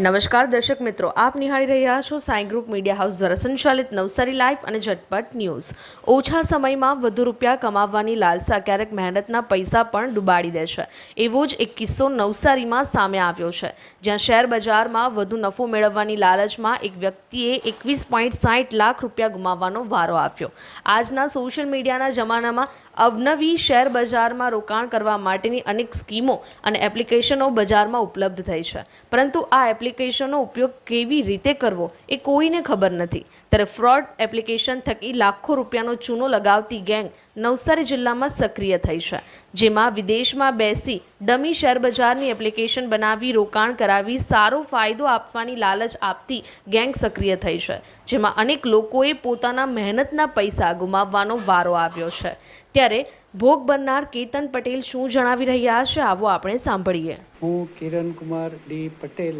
નમસ્કાર દર્શક મિત્રો, આપ નિહાળી રહ્યા છો સાઈ ગ્રુપ મીડિયા હાઉસ દ્વારા સંચાલિત નવસારી લાઈફ અને ઝટપટ ન્યૂઝ. ઓછા સમયમાં વધુ રૂપિયા કમાવવાની લાલસા ક્યારેક મહેનતના પૈસા પણ ડૂબાડી દે છે. એવો જ એક કિસ્સો નવસારીમાં સામે આવ્યો છે, જ્યાં શેર બજારમાં વધુ નફો મેળવવાની લાલચમાં એક વ્યક્તિએ એકવીસ પોઈન્ટ સાઠ લાખ રૂપિયા ગુમાવવાનો વારો આવ્યો આજના સોશિયલ મીડિયાના જમાનામાં અવનવી શેર બજારમાં રોકાણ કરવા માટેની અનેક સ્કીમો અને એપ્લિકેશનો બજારમાં ઉપલબ્ધ થઈ છે. પરંતુ આ એપ્લિકેશનનો ઉપયોગ કેવી રીતે કરવો એ કોઈને ખબર નથી. ત્યારે ફ્રોડ એપ્લિકેશન થકી લાખો રૂપિયાનો ચૂનો લગાવતી ગેંગ નવસારી જિલ્લામાં સક્રિય થઈ છે. જેમાં વિદેશમાં બેસી ડમી શેર બજારની એપ્લિકેશન બનાવી રોકાણ કરાવી સારો ફાયદો આપવાની લાલચ આપતી ગેંગ સક્રિય થઈ છે. જેમાં અનેક લોકોએ પોતાના મહેનતના પૈસા ગુમાવવાનો વારો આવ્યો છે. ત્યારે ભોગ બનનાર કેતન પટેલ શું જણાવી રહ્યા છે આવો આપણે સાંભળીએ. હું કિરણ કુમાર ડી પટેલ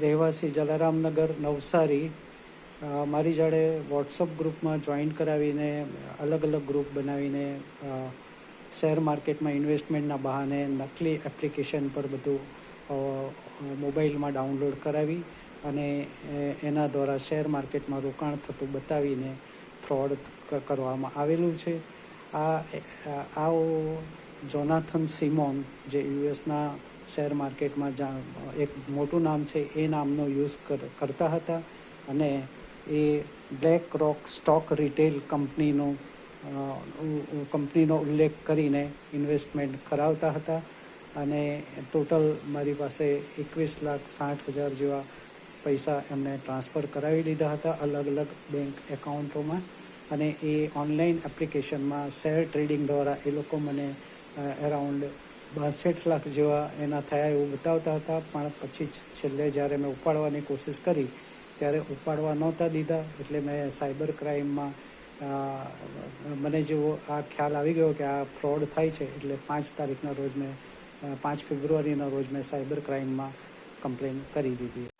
રહેવાસી જલારામનગર નવસારી મારી જોડે વોટ્સઅપ ગ્રુપમાં જોઈન કરાવીને, અલગ અલગ ગ્રુપ બનાવીને શેર માર્કેટમાં ઇન્વેસ્ટમેન્ટના બહાને નકલી એપ્લિકેશન પર બધું મોબાઈલમાં ડાઉનલોડ કરાવી અને એના દ્વારા શેર માર્કેટમાં રોકાણ થતું બતાવીને ફ્રોડ કરવામાં આવેલું છે. આ આવો જોનાથન સિમોન જે યુએસના શેર માર્કેટમાં જા- એક મોટું નામ છે, એ નામનો યુઝ કર- કરતા હતા અને એ બ્લેક રોક સ્ટોક રિટેલ કંપનીનો કંપનીનો ઉલ્લેખ કરીને ઇન્વેસ્ટમેન્ટ કરાવતા હતા અને ટોટલ મારી પાસે એકવીસ લાખ સાઠ હજાર જેવા પૈસા એમને ટ્રાન્સફર કરાવી લીધા હતા અલગ અલગ બેંક એકાઉન્ટોમાં અને એ ઓનલાઈન એપ્લિકેશનમાં શેર ટ્રેડિંગ દ્વારા એ લોકો મને અરાઉન્ડ બાસઠ લાખ જેવા એના થયા એવું બતાવતા હતા. પણ પછી છેલ્લે જ્યારે મેં ઉપાડવાની કોશિશ કરી, ત્યારે ઉપાડવા નહોતા દીધા. એટલે મેં સાયબર ક્રાઇમમાં મને જેવો આ ખ્યાલ આવી ગયો કે આ ફ્રોડ થાય છે. એટલે પાંચ તારીખના રોજ મેં પાંચ ફેબ્રુઆરીના રોજ મેં સાયબર ક્રાઇમમાં કમ્પ્લેન કરી દીધી.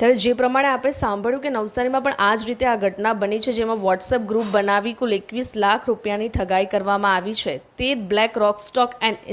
ત્યારે જે પ્રમાણે આપણે સાંભળ્યું કે નવસારીમાં પણ આ જ રીતે આ ઘટના બની છે, જેમાં વોટ્સએપ ગ્રુપ બનાવી કુલ એકવીસ લાખ રૂપિયાની ઠગાઈ કરવામાં આવી છે. તે Black Rock stock and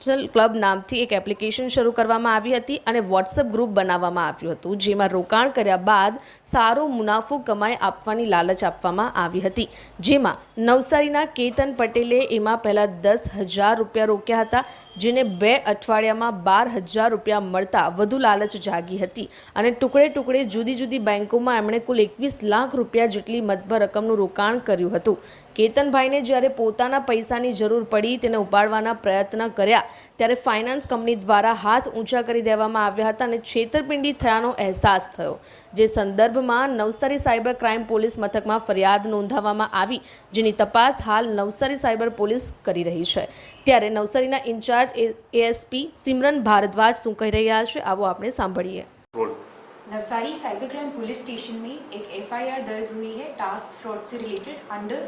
institutional club નામથી એક એપ્લિકેશન શરૂ કરવામાં આવી હતી અને વોટ્સએપ ગ્રુપ બનાવવામાં આવ્યું હતું, જેમાં રોકાણ કર્યા બાદ સારો મુનાફો કમાઈ આપવાની લાલચ આપવામાં આવી હતી. જેમાં નવસારીના કેતન પટેલે એમાં પહેલાં દસ હજાર રૂપિયા રોક્યા હતા, જેને બે અઠવાડિયામાં બાર હજાર રૂપિયા મળતા વધુ લાલચ જાગી હતી. અને ટુકડે ટુકડે જુદી જુદી બેંકોમાં એમણે કુલ એકવીસ લાખ રૂપિયા જેટલી મતભર રકમનું રોકાણ કર્યું હતું. કેતનભાઈને જ્યારે પોતાના પૈસાની જરૂર પડી તેને ઉપાડવાના પ્રયત્ન કર્યા ત્યારે ફાઇનાન્સ કંપની દ્વારા હાથ ઊંચા કરી દેવામાં આવ્યા હતા અને છેતરપિંડી થયાનો અહેસાસ થયો જે સંદર્ભમાં નવસારી સાયબર ક્રાઇમ પોલીસ મથકમાં ફરિયાદ નોંધાવવામાં આવી જેની તપાસ હાલ નવસારી સાયબર પોલીસ કરી રહી છે ત્યારે નવસારીના ઇન્ચાર્જ એએસપી સિમરન ભારદ્વાજ શું કહી રહ્યા છે આવો આપણે સાંભળીએ role Navsari cyber crime police station में एक एफआईआर दर्ज हुई है टास्क फ्रॉड से related under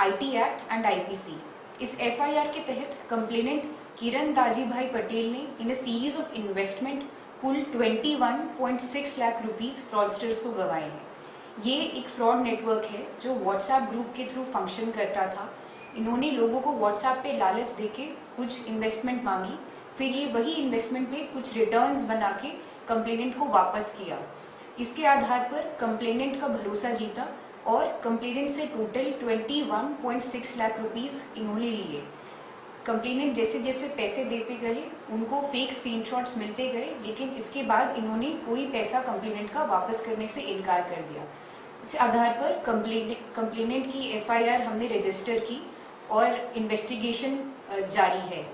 IT act and IPC इस एफआईआर के तहत कंप्लेनेंट किरण दाजी भाई पटेल ने in a series of investment कुल 21.6 लाख रुपीस फ्रॉडस्टर्स को गंवाए हैं। ये एक फ्रॉड नेटवर्क है जो व्हाट्सएप ग्रुप के थ्रू फ़ंक्शन करता था। इन्होंने लोगों को व्हाट्सएप पे लालच देके कुछ इन्वेस्टमेंट मांगी, फिर ये वही इन्वेस्टमेंट पे कुछ रिटर्न्स बना के कंप्लेनेंट को वापस किया। इसके आधार पर कंप्लेनेंट का भरोसा जीता और कंप्लेनेंट से टोटल 21.6 लाख रुपीस इन्होंने लिए। कंप्लेनेंट जैसे जैसे पैसे देते गए, उनको फेक स्क्रीनशॉट्स मिलते गए, लेकिन इसके बाद इन्होंने कोई पैसा कंप्लेनेंट का वापस करने से इनकार कर दिया। इस आधार पर कंप्लेन कंप्लेनेंट की एफआईआर हमने रजिस्टर की और इन्वेस्टिगेशन जारी है।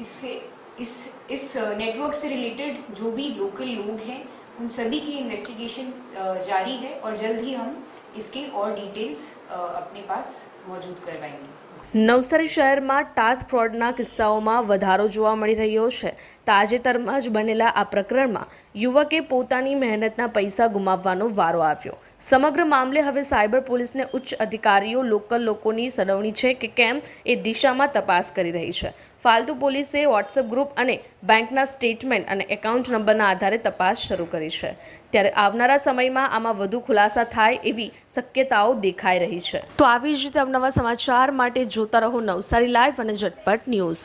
इससे, इस इस नेटवर्क से रिलेटेड जो भी लोकल लोग हैं, उन सभी की इन्वेस्टिगेशन जारी है और जल्द ही हम इसके और डिटेल्स अपने पास मौजूद करवाएंगे નવસારી શહેરમાં ટાસ્ક ફ્રોડના કિસ્સાઓમાં વધારો જોવા મળી રહ્યો છે તાજેતરમાં જ બનેલા આ પ્રકરણમાં યુવકે પોતાની મહેનતના પૈસા ગુમાવવાનો વારો આવ્યો. સમગ્ર મામલે હવે સાયબર પોલીસને ઉચ્ચ અધિકારીઓ, લોકલ લોકોની સડવણી છે કે કેમ એ દિશામાં તપાસ કરી રહી છે. ફાલતુ પોલીસે વોટ્સએપ ગ્રુપ અને બેંકના સ્ટેટમેન્ટ અને એકાઉન્ટ નંબરના આધારે તપાસ શરૂ કરી છે. ત્યારે આવનારા સમયમાં આમાં વધુ ખુલાસા થાય એવી શક્યતાઓ દેખાઈ રહી છે. તો આવી જ રીતે અવનવા સમાચાર માટે જોતા રહો નવસારી લાઈવ અને ઝટપટ ન્યૂઝ.